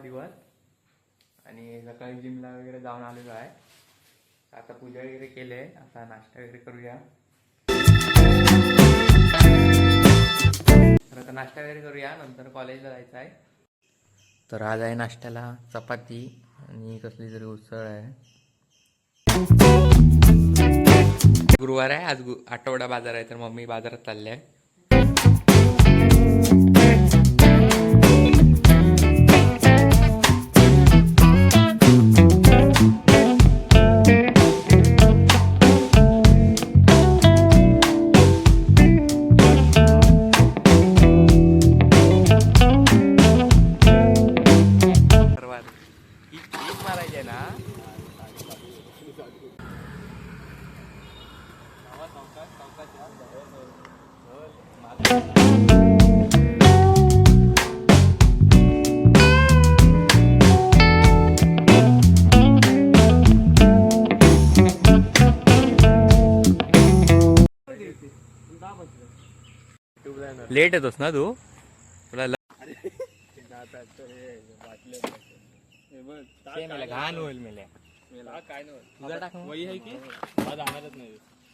दिवस. आणि सकाळी जिमला वगैरे जाऊन आलेलो आहे. आता पूजा वगैरे केली आहे. आता नाश्ता वगैरे करूया. तर आता नाश्ता वगैरे करूया. नंतर कॉलेजला जायचं आहे. तर आज आहे नाश्त्याला चपाती आणि कसली तरी उसळ आहे. गुरुवार आहे. आज गु- आठवडा बाजार आहे. तर मम्मी बाजारात चालले आहे. लेट येतोस ना तू? तुला घाण होईल मेल्या नाही.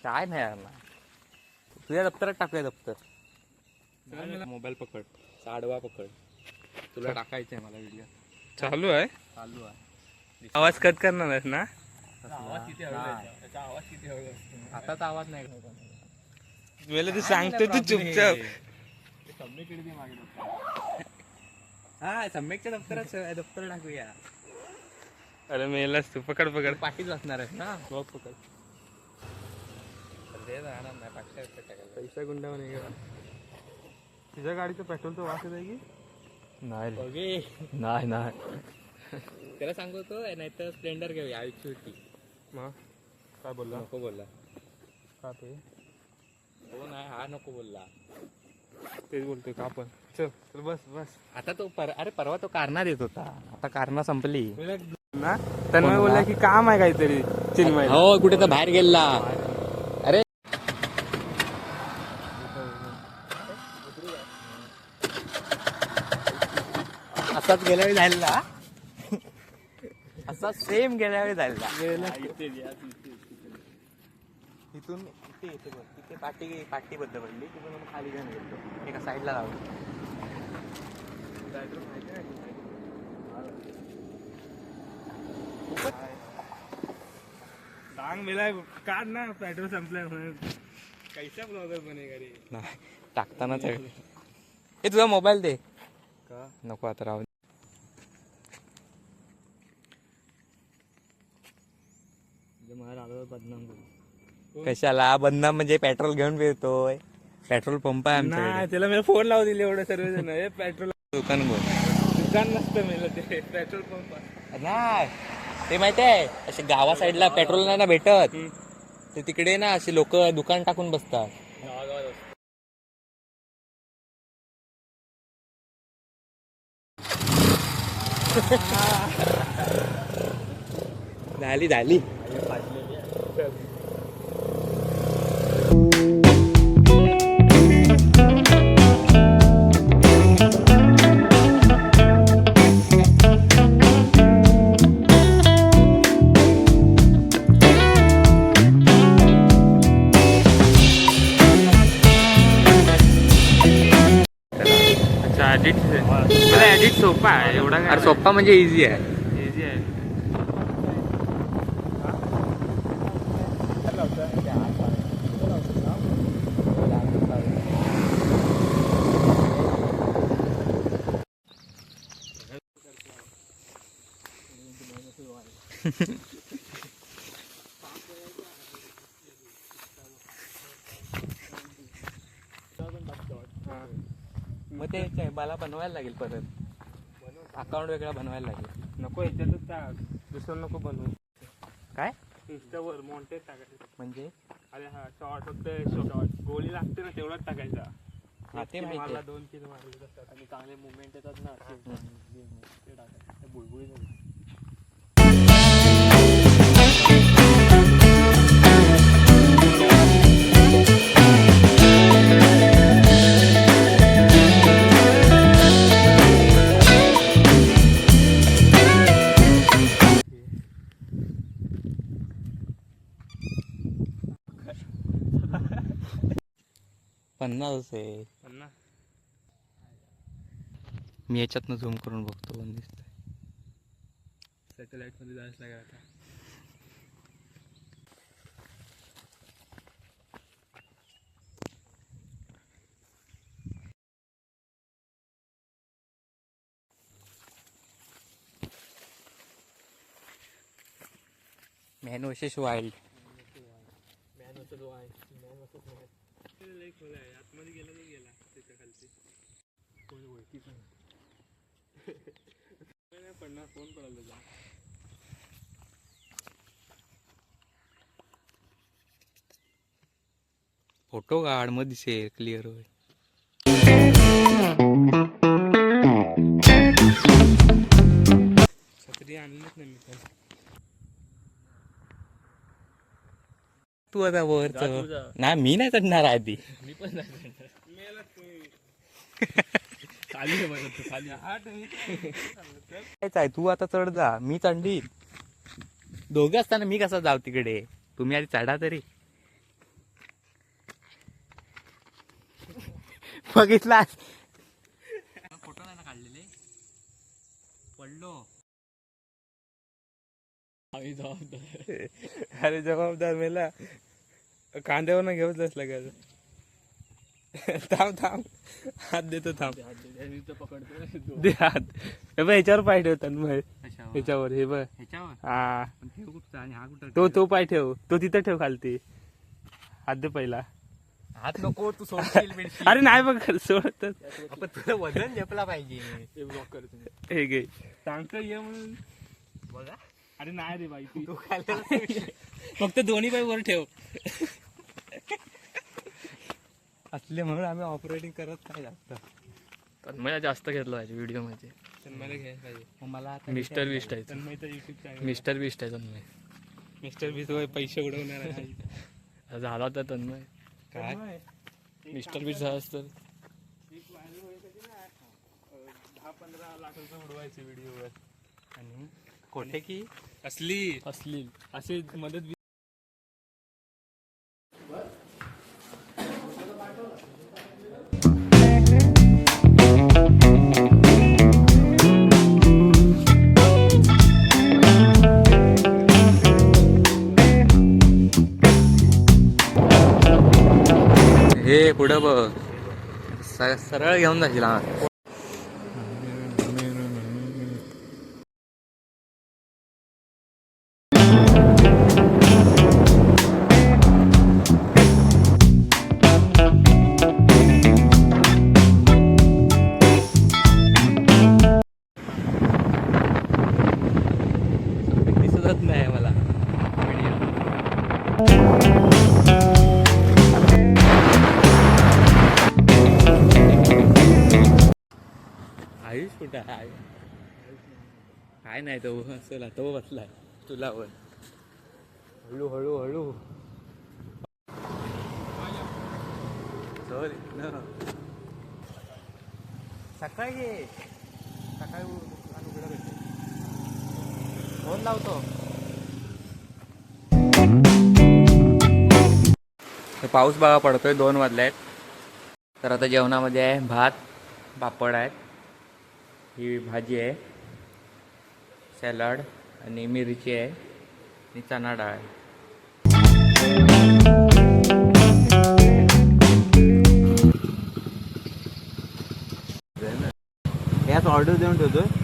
काय नाही यार ना तुझ्या दप्तरात टाकूया दप्तर. मोबाईल पकड. आडवा पकड. तुला टाकायचंय मला व्हिडिओ चालू आहे? चालू आहे. आवाज कट करणार आहेस ना? आवाज किती त्याचा आवाज किती हळू आताचा आवाज नाही तू सांगतो तू चुपचाप. हा सम्यकच्या दप्तरात दप्तर टाकूया. अरे मेलास तू पकड पकड. पाठीच असणार आहे. ना बघ पकड. ते जाणार नाही पाचशे रुपये टाकायला पैसा गुंडा म्हणे गेला तुझ्या गाडीचं पेट्रोलचं वास येत आहे की? नाही. नाही नाही. त्याला सांगतो नाही तर स्प्लेंडर घेऊया आयुष्य होती मग काय बोलला? नको बोलला. का ते? हो नाही हा नको बोलला. तेच बोलतोय का आपण? चल चल बस बस. आता तो पर अरे परवा तो कारणा देत होता. आता कारणा संपली. ना तन्मय बोलला की काम आहे काहीतरी चिन्मय. हो कुठे तर बाहेर गेला. अरे. असाच गेल्या वेळी झालेला. असा सेम गेल्या वेळी झालेला. तिथून इथे येते बघ तिथे पाटी पाटी बद्द पडली. तिथून मग खाली घेऊन गेलो एका साईडला लावलं सांग मेला काढ ना पेट्रोल संपलाय म्हणून कैसा ब्लॉगर बनेगा रे? नाही टाकतानाच आहे. हे तुझा मोबाईल दे. का? नको आता राहू. मला आलो बदनाम कशाला? बंदा म्हणजे पेट्रोल घेऊन फिरतोय. पेट्रोल पंप आहे नाही आमच्याकडे त्याला मी फोन लावून दिले एवढं सर्व जण हे पेट्रोल दुकान बोल दुकान नसतं मेलं ते. पेट्रोल पंप नाही. ते माहिती आहे असे गावा साईडला पेट्रोल नाही ना भेटत. ते तिकडे ना असे लोक दुकान टाकून बसतात. झाली झाली अच्छा एडिट मला एडिट सोपा आहे एवढा अरे सोप्पा म्हणजे इझी आहे इझी आहे. मग ते ते मला बनवायला लागेल परत. अकाउंट वेगळा बनवायला लागेल. नको ह्याच्यातच टाक दुसरं नको बनवू. काय? इंस्टावर मॉन्टेज टाकायचं. म्हणजे? अरे हा शॉर्ट फक्त शॉर्ट गोळी लागते ना तेवढाच टाकायचा. हा ते माहिती आहे. दोन किल मारले असतात आणि चांगले मुवमेंट येतात ना ते टाकायचं. बुळबुळी पन्नास आहे. पन्नास? मी याच्यातनं झूम करून बघतो पण दिसतंय. सॅटेलाइटमध्ये जायचं लागेल आता. मॅन वर्सेस वाईल्ड मॅन असं तो आहे मॅन असंच मॅन लई खोल आहे आतमध्ये गेला गेला त्याच्या पडणार फोन पडायला जा फोटो काढ मग दिसेल क्लिअर होय छत्री आणलीच नाही मी तू आता वर. ना मी नाही चढणार आधी. मी पण नाही मेला खाली आहे बघा तू आता चढ जा. मी चढली. दोघे असताना मी कसा जाऊ तिकडे? तुम्ही आधी चढा तरी. बघितला फोटो नाही ना काढलेले? पडलो. आम्ही जबाबदार. अरे जबाबदार मेला. कांद्यावर ना घेऊच असला का थांब थांब. हात देतो थांब. दे हात हे बघ ह्याच्यावर पाय ठेव तन्मय ह्याच्यावर? हे बघ. ह्याच्यावर? हा. पण ठेव कुठचा आणि हा कुठं तो तो पाय ठेव. तो तिथं ठेव खालती. हात दे पहिला. हात नको तू सोडशील बिडशील. अरे नाही बघ सोडत तुला वजन झेपला पाहिजे. हे घे. सांगतो ये म्हणून. बघा. अरे नाही रे बाई तू फक्त दोन्ही पाय वर ठेव. असले म्हणून आम्ही ऑपरेटिंग करत नाही जास्त. तन्मया जास्त घेतला पाहिजे व्हिडिओमध्ये. तन्मयला घ्यायला पाहिजे. मग मला आता मिस्टर बिस्ट आहे तन्मयचा युट्यूब चॅनल मिस्टर बिस्ट आहे तन्मय. मिस्टर बीस पैसे उडवणार आहे. झाला तर तन्मय. काय? मिस्टर बिस्ट झालास तर. दहा पंधरा उडवायचे व्हिडिओवर आणि कोठे की? असली. असली असे मदत पुढं बघ सरळ घेऊन जाशील हा. काय नाही तो असेल तो बसलाय तुला वर हळू हळू हळू. सकाळी ये सकाळी उघडं फोन लावतो तर पाऊस बघा पडतोय दोन वाजले आहेत तर आता जेवणामध्ये आहे भात पापड आहेत. ही भाजी आहे. सॅलड आणि मिरची आहे. आणि चणा डाळ आहे. ऑर्डर देऊन ठेवतोय